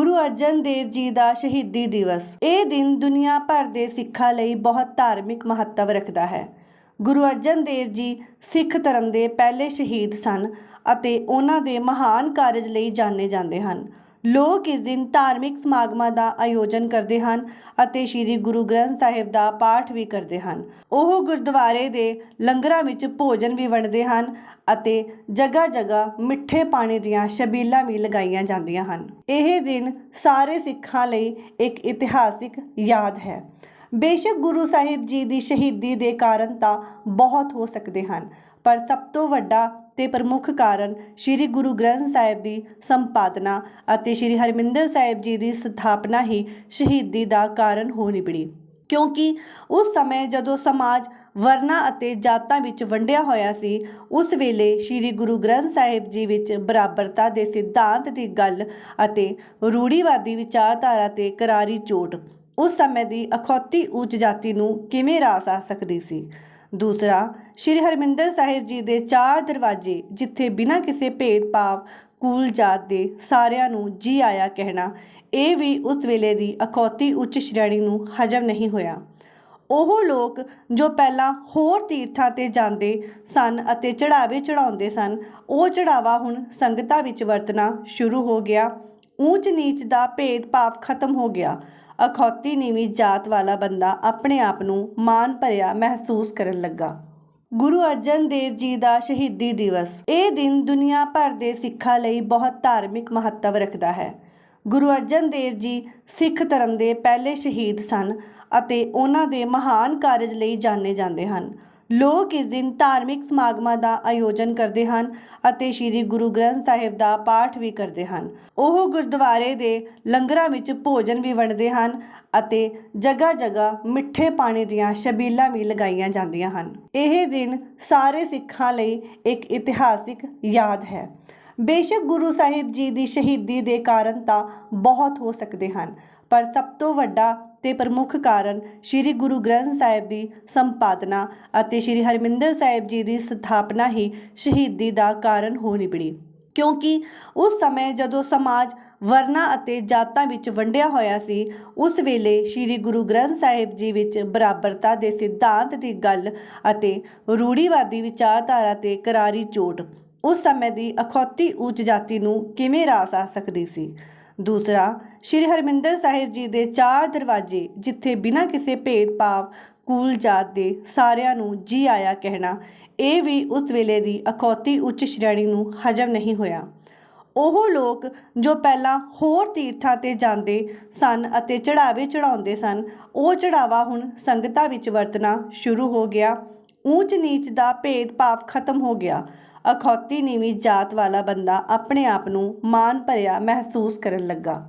ਗੁਰੂ ਅਰਜਨ ਦੇਵ ਜੀ ਦਾ ਸ਼ਹੀਦੀ ਦਿਵਸ। ਇਹ ਦਿਨ ਦੁਨੀਆ ਭਰ ਦੇ ਸਿੱਖਾਂ ਲਈ ਬਹੁਤ ਧਾਰਮਿਕ ਮਹੱਤਵ ਰੱਖਦਾ ਹੈ। ਗੁਰੂ ਅਰਜਨ ਦੇਵ ਜੀ ਸਿੱਖ ਧਰਮ ਦੇ ਪਹਿਲੇ ਸ਼ਹੀਦ ਸਨ ਅਤੇ ਉਹਨਾਂ ਦੇ ਮਹਾਨ ਕਾਰਜ ਲਈ ਜਾਣੇ ਜਾਂਦੇ ਹਨ। ਲੋਕ ਇਸ ਦਿਨ ਧਾਰਮਿਕ ਸਮਾਗਮਾਂ ਦਾ ਆਯੋਜਨ ਕਰਦੇ ਹਨ ਅਤੇ ਸ੍ਰੀ ਗੁਰੂ ਗ੍ਰੰਥ ਸਾਹਿਬ ਦਾ ਪਾਠ ਵੀ ਕਰਦੇ ਹਨ। ਉਹ ਗੁਰਦੁਆਰੇ ਦੇ ਲੰਗਰਾਂ ਵਿੱਚ ਭੋਜਨ ਵੀ ਵੰਡਦੇ ਹਨ ਅਤੇ ਜਗ੍ਹਾ ਜਗ੍ਹਾ ਮਿੱਠੇ ਪਾਣੀ ਦੀਆਂ ਛਬੀਲਾਂ ਵੀ ਲਗਾਈਆਂ ਜਾਂਦੀਆਂ ਹਨ। ਇਹ ਦਿਨ ਸਾਰੇ ਸਿੱਖਾਂ ਲਈ ਇੱਕ ਇਤਿਹਾਸਿਕ ਯਾਦ ਹੈ। ਬੇਸ਼ੱਕ ਗੁਰੂ ਸਾਹਿਬ ਜੀ ਦੀ ਸ਼ਹੀਦੀ ਦੇ ਕਾਰਨ ਤਾਂ ਬਹੁਤ ਹੋ ਸਕਦੇ ਹਨ, ਪਰ ਸਭ ਤੋਂ ਵੱਡਾ ਤੇ ਪ੍ਰਮੁੱਖ ਕਾਰਨ ਸ੍ਰੀ ਗੁਰੂ ਗ੍ਰੰਥ ਸਾਹਿਬ ਦੀ ਸੰਪਾਦਨਾ ਅਤੇ ਸ੍ਰੀ ਹਰਮਿੰਦਰ ਸਾਹਿਬ ਜੀ ਦੀ ਸਥਾਪਨਾ ਹੀ ਸ਼ਹੀਦੀ ਦਾ ਕਾਰਨ ਹੋ ਨਿਬੜੀ। ਕਿਉਂਕਿ ਉਸ ਸਮੇਂ ਜਦੋਂ ਸਮਾਜ ਵਰਨਾ ਅਤੇ ਜਾਤਾਂ ਵਿੱਚ ਵੰਡਿਆ ਹੋਇਆ ਸੀ, ਉਸ ਵੇਲੇ ਸ੍ਰੀ ਗੁਰੂ ਗ੍ਰੰਥ ਸਾਹਿਬ ਜੀ ਵਿੱਚ ਬਰਾਬਰਤਾ ਦੇ ਸਿਧਾਂਤ ਦੀ ਗੱਲ ਅਤੇ ਰੂੜੀਵਾਦੀ ਵਿਚਾਰਧਾਰਾ ਤੇ ਕਰਾਰੀ ਚੋਟ ਉਸ ਸਮੇਂ ਦੀ ਅਖੌਤੀ ਉੱਚ ਜਾਤੀ ਨੂੰ ਕਿਵੇਂ ਰਾਸ ਆ ਸਕਦੀ ਸੀ? ਦੂਸਰਾ, ਸ੍ਰੀ ਹਰਮਿੰਦਰ ਸਾਹਿਬ ਜੀ ਦੇ ਚਾਰ ਦਰਵਾਜ਼ੇ ਜਿੱਥੇ ਬਿਨਾਂ ਕਿਸੇ ਭੇਦਭਾਵ ਕੂਲ ਜਾਤ ਦੇ ਸਾਰਿਆਂ ਨੂੰ ਜੀ ਆਇਆ ਕਹਿਣਾ, ਇਹ ਵੀ ਉਸ ਵੇਲੇ ਦੀ ਅਖੌਤੀ ਉੱਚ ਸ਼੍ਰੇਣੀ ਨੂੰ ਹਜਮ ਨਹੀਂ ਹੋਇਆ। ਉਹ ਲੋਕ ਜੋ ਪਹਿਲਾਂ ਹੋਰ ਤੀਰਥਾਂ ਤੇ ਜਾਂਦੇ ਸਨ ਅਤੇ ਚੜਾਵੇ ਚੜਾਉਂਦੇ ਸਨ, ਉਹ ਚੜਾਵਾ ਹੁਣ ਸੰਗਤਾਂ ਵਿੱਚ ਵਰਤਣਾ ਸ਼ੁਰੂ ਹੋ ਗਿਆ। ਊਚ ਨੀਚ ਦਾ ਭੇਦਭਾਵ ਖਤਮ ਹੋ ਗਿਆ। ਅਖੌਤੀ ਨੀਵੀਂ ਜਾਤ ਵਾਲਾ ਬੰਦਾ ਆਪਣੇ ਆਪ ਨੂੰ ਮਾਣ ਭਰਿਆ ਮਹਿਸੂਸ ਕਰਨ ਲੱਗਾ। ਗੁਰੂ ਅਰਜਨ ਦੇਵ ਜੀ ਦਾ ਸ਼ਹੀਦੀ ਦਿਵਸ। ਇਹ ਦਿਨ ਦੁਨੀਆ ਭਰ ਦੇ ਸਿੱਖਾਂ ਲਈ ਬਹੁਤ ਧਾਰਮਿਕ ਮਹੱਤਵ ਰੱਖਦਾ ਹੈ। ਗੁਰੂ ਅਰਜਨ ਦੇਵ ਜੀ ਸਿੱਖ ਧਰਮ ਦੇ ਪਹਿਲੇ ਸ਼ਹੀਦ ਸਨ ਅਤੇ ਉਹਨਾਂ ਦੇ ਮਹਾਨ ਕਾਰਜ ਲਈ ਜਾਣੇ ਜਾਂਦੇ ਹਨ। ਲੋਕ ਇਸ ਦਿਨ ਧਾਰਮਿਕ ਸਮਾਗਮਾਂ ਦਾ ਆਯੋਜਨ ਕਰਦੇ ਹਨ ਅਤੇ ਸ੍ਰੀ ਗੁਰੂ ਗ੍ਰੰਥ ਸਾਹਿਬ ਦਾ ਪਾਠ ਵੀ ਕਰਦੇ ਹਨ। ਉਹ ਗੁਰਦੁਆਰੇ ਦੇ ਲੰਗਰਾਂ ਵਿੱਚ ਭੋਜਨ ਵੀ ਵੰਡਦੇ ਹਨ ਅਤੇ ਜਗ੍ਹਾ ਜਗ੍ਹਾ ਮਿੱਠੇ ਪਾਣੀ ਦੀਆਂ ਛਬੀਲਾਂ ਵੀ ਲਗਾਈਆਂ ਜਾਂਦੀਆਂ ਹਨ। ਇਹ ਦਿਨ ਸਾਰੇ ਸਿੱਖਾਂ ਲਈ ਇੱਕ ਇਤਿਹਾਸਿਕ ਯਾਦ ਹੈ। ਬੇਸ਼ੱਕ ਗੁਰੂ ਸਾਹਿਬ ਜੀ ਦੀ ਸ਼ਹੀਦੀ ਦੇ ਕਾਰਨ ਤਾਂ ਬਹੁਤ ਹੋ ਸਕਦੇ ਹਨ, ਪਰ ਸਭ ਤੋਂ ਵੱਡਾ ਤੇ ਪ੍ਰਮੁੱਖ ਕਾਰਨ ਸ੍ਰੀ ਗੁਰੂ ਗ੍ਰੰਥ ਸਾਹਿਬ ਦੀ ਸੰਪਾਦਨਾ ਅਤੇ ਸ੍ਰੀ ਹਰਮਿੰਦਰ ਸਾਹਿਬ ਜੀ ਦੀ ਸਥਾਪਨਾ ਹੀ ਸ਼ਹੀਦੀ ਦਾ ਕਾਰਨ ਹੋ ਨਿਬੜੀ ਕਿਉਂਕਿ ਉਸ ਸਮੇਂ ਜਦੋਂ ਸਮਾਜ ਵਰਨਾ ਅਤੇ ਜਾਤਾਂ ਵਿੱਚ ਵੰਡਿਆ ਹੋਇਆ ਸੀ, ਉਸ ਵੇਲੇ ਸ੍ਰੀ ਗੁਰੂ ਗ੍ਰੰਥ ਸਾਹਿਬ ਜੀ ਵਿੱਚ ਬਰਾਬਰਤਾ ਦੇ ਸਿਧਾਂਤ ਦੀ ਗੱਲ ਅਤੇ ਰੂੜੀਵਾਦੀ ਵਿਚਾਰਧਾਰਾ ਤੇ ਕਰਾਰੀ ਚੋਟ ਉਸ ਸਮੇਂ ਦੀ ਅਖੌਤੀ ਉੱਚ ਜਾਤੀ ਨੂੰ ਕਿਵੇਂ ਰਾਸ ਆ ਸਕਦੀ ਸੀ? ਦੂਸਰਾ, ਸ੍ਰੀ ਹਰਮਿੰਦਰ ਸਾਹਿਬ ਜੀ ਦੇ ਚਾਰ ਦਰਵਾਜ਼ੇ ਜਿੱਥੇ ਬਿਨਾਂ ਕਿਸੇ ਭੇਦਭਾਵ ਕੂਲ ਜਾਤ ਦੇ ਸਾਰਿਆਂ ਨੂੰ ਜੀ ਆਇਆ ਕਹਿਣਾ, ਇਹ ਵੀ ਉਸ ਵੇਲੇ ਦੀ ਅਖੌਤੀ ਉੱਚ ਸ਼੍ਰੇਣੀ ਨੂੰ ਹਜਮ ਨਹੀਂ ਹੋਇਆ। ਉਹ ਲੋਕ ਜੋ ਪਹਿਲਾਂ ਹੋਰ ਤੀਰਥਾਂ ਤੇ ਜਾਂਦੇ ਸਨ ਅਤੇ ਚੜਾਵੇ ਚੜਾਉਂਦੇ ਸਨ, ਉਹ ਚੜਾਵਾ ਹੁਣ ਸੰਗਤਾਂ ਵਿੱਚ ਵਰਤਣਾ ਸ਼ੁਰੂ ਹੋ ਗਿਆ। ਊਚ ਨੀਚ ਦਾ ਭੇਦਭਾਵ ਖਤਮ ਹੋ ਗਿਆ। ਅਖੌਤੀ ਨੀਵੀਂ ਜਾਤ ਵਾਲਾ ਬੰਦਾ ਆਪਣੇ ਆਪ ਨੂੰ ਮਾਣ ਭਰਿਆ ਮਹਿਸੂਸ ਕਰਨ ਲੱਗਾ।